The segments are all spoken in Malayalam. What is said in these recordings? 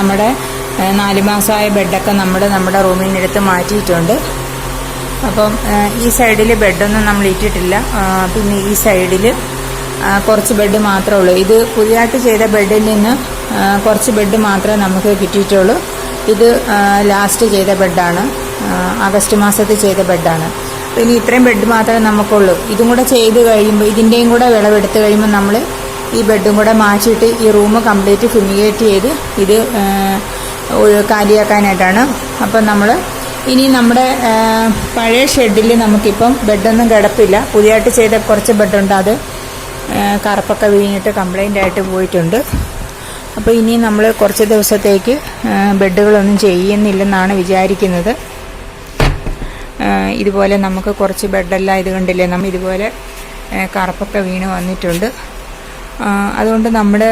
നമ്മുടെ നാല് മാസമായ ബെഡൊക്കെ നമ്മൾ നമ്മുടെ റൂമിൽ നിന്ന് എടുത്ത് മാറ്റിയിട്ടുണ്ട്. അപ്പം ഈ സൈഡിൽ ബെഡൊന്നും നമ്മൾ ഇട്ടിട്ടില്ല. പിന്നെ ഈ സൈഡിൽ കുറച്ച് ബെഡ് മാത്രമേ ഉള്ളൂ. ഇത് പുതിയതായിട്ട് ചെയ്ത ബെഡിൽ നിന്ന് കുറച്ച് ബെഡ് മാത്രമേ നമുക്ക് കിട്ടിയിട്ടുള്ളൂ. ഇത് ലാസ്റ്റ് ചെയ്ത ബെഡാണ്. ആഗസ്റ്റ് മാസത്തിൽ ചെയ്ത ബെഡാണ്. ഇനി ഇത്രയും ബെഡ് മാത്രമേ നമുക്കുള്ളൂ. ഇതും കൂടെ ചെയ്ത് കഴിയുമ്പോൾ ഇതിന്റെയും കൂടെ വിളവെടുത്ത് കഴിയുമ്പോൾ നമ്മൾ ഈ ബെഡും കൂടെ മാറ്റിയിട്ട് ഈ റൂം കംപ്ലീറ്റ് ഫിമിഗേറ്റ് ചെയ്ത് ഇത് കാര്യമാക്കാനായിട്ടാണ് അപ്പം നമ്മൾ ഇനി നമ്മുടെ പഴയ ഷെഡിൽ നമുക്കിപ്പം ബെഡൊന്നും കിടപ്പില്ല. പുതിയതായിട്ട് ചെയ്ത കുറച്ച് ബെഡുണ്ട് അത് കറുപ്പൊക്കെ വീണിട്ട് കംപ്ലൈന്റ് ആയിട്ട് പോയിട്ടുണ്ട്. അപ്പോൾ ഇനി നമ്മൾ കുറച്ച് ദിവസത്തേക്ക് ബെഡുകളൊന്നും ചെയ്യുന്നില്ലെന്നാണ് വിചാരിക്കുന്നത്. ഇതുപോലെ നമുക്ക് കുറച്ച് ബെഡെല്ലാം ഇത് കണ്ടില്ലേ നമ്മൾ ഇതുപോലെ കറുപ്പൊക്കെ വീണ് വന്നിട്ടുണ്ട്. അതുകൊണ്ട് നമ്മുടെ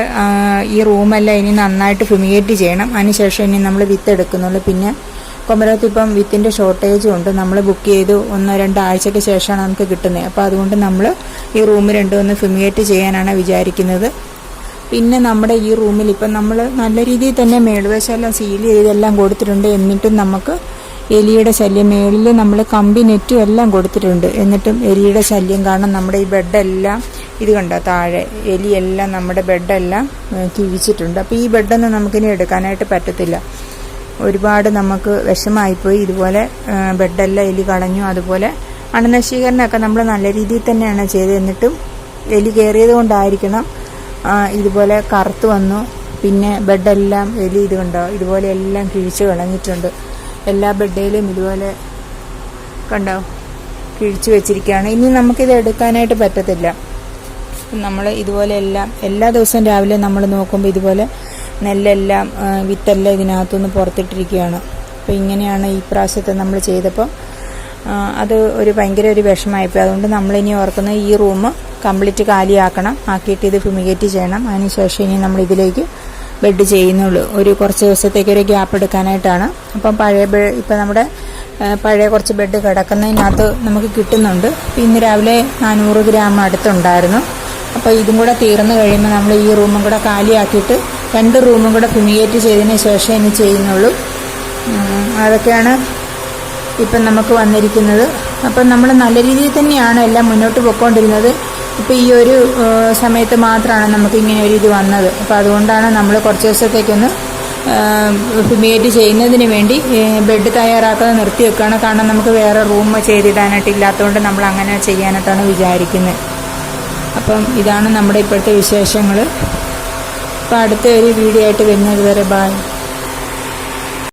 ഈ റൂമെല്ലാം ഇനി നന്നായിട്ട് ഫിമിഗേറ്റ് ചെയ്യണം. അതിനുശേഷം ഇനി നമ്മൾ വിത്ത് എടുക്കുന്നുള്ളൂ. പിന്നെ കൊമരകത്ത് ഇപ്പം വിത്തിന്റെ ഷോർട്ടേജും ഉണ്ട്. നമ്മൾ ബുക്ക് ചെയ്ത് ഒന്നോ രണ്ടോ ആഴ്ചയ്ക്ക് ശേഷമാണ് നമുക്ക് കിട്ടുന്നത്. അപ്പോൾ അതുകൊണ്ട് നമ്മൾ ഈ റൂം രണ്ടും ഒന്ന് ചെയ്യാനാണ് വിചാരിക്കുന്നത്. പിന്നെ നമ്മുടെ ഈ റൂമിൽ ഇപ്പം നമ്മൾ നല്ല രീതിയിൽ തന്നെ മേളുവശമെല്ലാം സീൽ ചെയ്തെല്ലാം കൊടുത്തിട്ടുണ്ട്. എന്നിട്ടും നമുക്ക് എലിയുടെ ശല്യം മേളിൽ നമ്മൾ കമ്പി നെറ്റും എല്ലാം കൊടുത്തിട്ടുണ്ട്. എന്നിട്ടും എലിയുടെ ശല്യം കാരണം നമ്മുടെ ഈ ബെഡെല്ലാം ഇത് കണ്ടോ? താഴെ എലിയെല്ലാം നമ്മുടെ ബെഡെല്ലാം കിഴിച്ചിട്ടുണ്ട്. അപ്പോൾ ഈ ബെഡൊന്നും നമുക്കിനി എടുക്കാനായിട്ട് പറ്റത്തില്ല. ഒരുപാട് നമുക്ക് വിഷമായിപ്പോയി. ഇതുപോലെ ബെഡെല്ലാം എലി കളഞ്ഞു. അതുപോലെ അണുനശീകരണമൊക്കെ നമ്മൾ നല്ല രീതിയിൽ തന്നെയാണ് ചെയ്ത് എന്നിട്ടും എലി കയറിയത് കൊണ്ടായിരിക്കണം ഇതുപോലെ കറുത്ത് വന്നു. പിന്നെ ബെഡെല്ലാം എലി ഇത് കണ്ടോ? ഇതുപോലെ എല്ലാം കിഴിച്ച് കളഞ്ഞിട്ടുണ്ട്. എല്ലാ ബെഡേലും ഇതുപോലെ കണ്ടോ? കിഴിച്ചു വെച്ചിരിക്കുകയാണ്. ഇനി നമുക്കിത് എടുക്കാനായിട്ട് പറ്റത്തില്ല. നമ്മൾ ഇതുപോലെ എല്ലാം എല്ലാ ദിവസവും രാവിലെ നമ്മൾ നോക്കുമ്പോൾ ഇതുപോലെ നെല്ലെല്ലാം വിത്തെല്ലാം ഇതിനകത്തുനിന്ന് പുറത്തിട്ടിരിക്കുകയാണ്. അപ്പോൾ ഇങ്ങനെയാണ് ഈ പ്രാവശ്യത്തെ നമ്മൾ ചെയ്തപ്പോൾ അത് ഒരു ഭയങ്കര ഒരു വിഷമായിപ്പോയി. അതുകൊണ്ട് നമ്മളിനി ഓർക്കുന്നത് ഈ റൂം കംപ്ലീറ്റ് കാലിയാക്കണം. ആക്കിയിട്ട് ഇത് ഫിമിഗേറ്റ് ചെയ്യണം. അതിനുശേഷം ഇനി നമ്മൾ ഇതിലേക്ക് ബെഡ് ചെയ്യുന്നുള്ളൂ. ഒരു കുറച്ച് ദിവസത്തേക്ക് ഒരു ഗ്യാപ്പ് എടുക്കാനായിട്ടാണ്. അപ്പം പഴയ ബെ ഇപ്പം നമ്മുടെ പഴയ കുറച്ച് ബെഡ് കിടക്കുന്നതിനകത്ത് നമുക്ക് കിട്ടുന്നുണ്ട്. ഇന്ന് രാവിലെ നാനൂറ് ഗ്രാം അടുത്തുണ്ടായിരുന്നു. അപ്പോൾ ഇതും കൂടെ തീർന്നു കഴിയുമ്പോൾ നമ്മൾ ഈ റൂമും കൂടെ കാലിയാക്കിയിട്ട് രണ്ട് റൂമും കൂടെ ഫിമിഗേറ്റ് ചെയ്തതിന് ശേഷം ഇനി ചെയ്യുന്നുള്ളൂ. അതൊക്കെയാണ് ഇപ്പം നമുക്ക് വന്നിരിക്കുന്നത്. അപ്പം നമ്മൾ നല്ല രീതിയിൽ തന്നെയാണ് എല്ലാം മുന്നോട്ട് പോയിക്കൊണ്ടിരുന്നത് ഇപ്പം ഈ ഒരു സമയത്ത് മാത്രമാണ് നമുക്ക് ഇങ്ങനെ ഒരു ഇത് വന്നത്. അപ്പോൾ അതുകൊണ്ടാണ് നമ്മൾ കുറച്ച് ദിവസത്തേക്കൊന്ന് ഫിമിയേറ്റ് ചെയ്യുന്നതിന് വേണ്ടി ബെഡ് തയ്യാറാക്കുന്നത് നിർത്തി വെക്കുകയാണ് കാരണം നമുക്ക് വേറെ റൂം ചെയ്തിടാനായിട്ട് ഇല്ലാത്തതുകൊണ്ട് നമ്മൾ അങ്ങനെ ചെയ്യാനായിട്ടാണ് വിചാരിക്കുന്നത് അപ്പം ഇതാണ് നമ്മുടെ ഇപ്പോഴത്തെ വിശേഷങ്ങൾ അപ്പോൾ അടുത്ത ഒരു വീഡിയോ ആയിട്ട് വരുന്നത് വരെ ബായ്